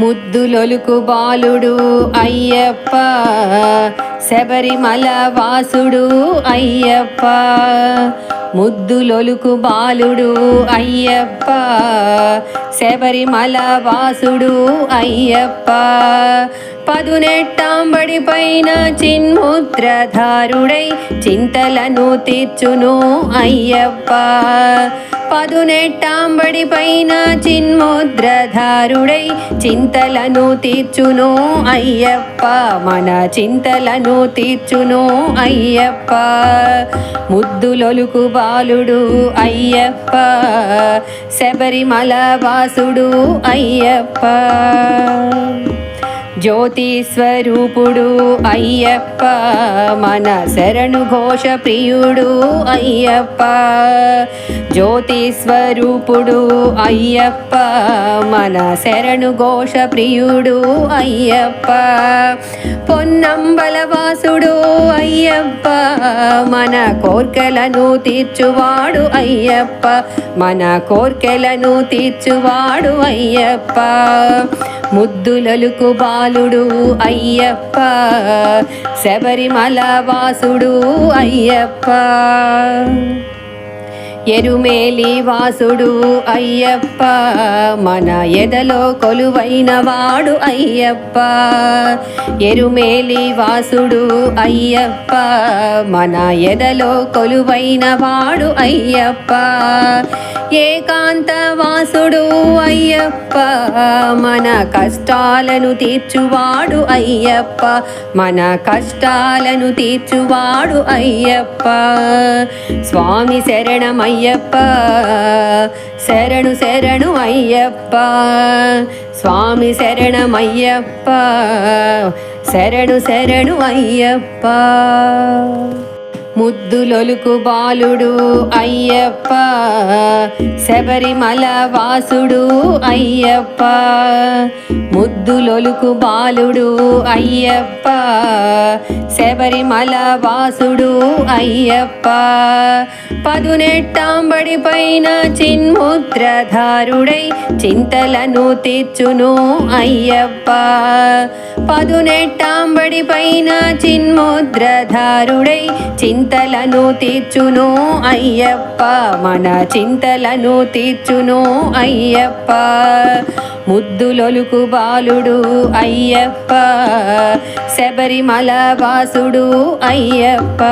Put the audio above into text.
ముద్దులొలుకు బాలుడు అయ్యప్ప. శబరిమల వాసుడు అయ్యప్ప. ముద్దులొలుకు బాలుడు అయ్యప్ప. శబరిమల వాసుడు అయ్యప్ప. పదునెట్టాంబడి పైన చిన్ముద్రధారుడై చింతలను తీర్చును అయ్యప్ప. పదునెట్టాంబడి పైన చిన్ముద్రధారుడై చింతలను తీర్చును అయ్యప్ప మన చింతలను తీర్చును అయ్యప్ప. ముద్దులొలుకు బాలుడు అయ్యప్ప శబరిమల వాసుడు అయ్యప్ప. జ్యోతి స్వరూపుడు అయ్యప్ప మన శరణు ఘోష ప్రియుడు అయ్యప్ప. జ్యోతి స్వరూపుడు అయ్యప్ప మన శరణు ఘోష ప్రియుడు అయ్యప్ప. పొన్నంబలవాసుడు అయ్యప్ప మన కోర్కెలను తీర్చువాడు అయ్యప్ప. మన కోర్కెలను తీర్చువాడు అయ్యప్ప. ముద్దులలుకు బాలుడు అయ్యప్ప శబరిమల వాసుడు అయ్యప్ప. ఎరుమేలి వాసుడు అయ్యప్ప మన ఎదలో కొలువైన వాడు అయ్యప్ప. ఎరుమేలి వాసుడు అయ్యప్ప మన ఎదలో కొలువైన వాడు అయ్యప్ప. ఏకాంత వాసుడు అయ్యప్ప. మన కష్టాలను తీర్చువాడు అయ్యప్ప. మన కష్టాలను తీర్చువాడు అయ్యప్ప. స్వామి శరణమయ్యప్ప శరణు శరణు అయ్యప్ప. స్వామి శరణమయ్యప్ప శరణు శరణు అయ్యప్ప. ముద్దులొలుకు బాలుడు అయ్యప్ప. శబరిమల వాసుడు అయ్యప్ప. ముద్దులొలుకు బాలుడు అయ్యప్ప. శబరిమల వాసుడు అయ్యప్ప. పదునెట్టాంబడి పైన చిన్ముద్రధారుడై చింతలను తీర్చును అయ్యప్ప. పదునెట్టాంబడి పైన చిన్ముద్రధారుడై చింతలను తీర్చును అయ్యప్ప మన చింతలను తీర్చును అయ్యప్ప. ముద్దులొలుకు బాలుడు అయ్యప్ప శబరిమల వాసుడు అయ్యప్ప.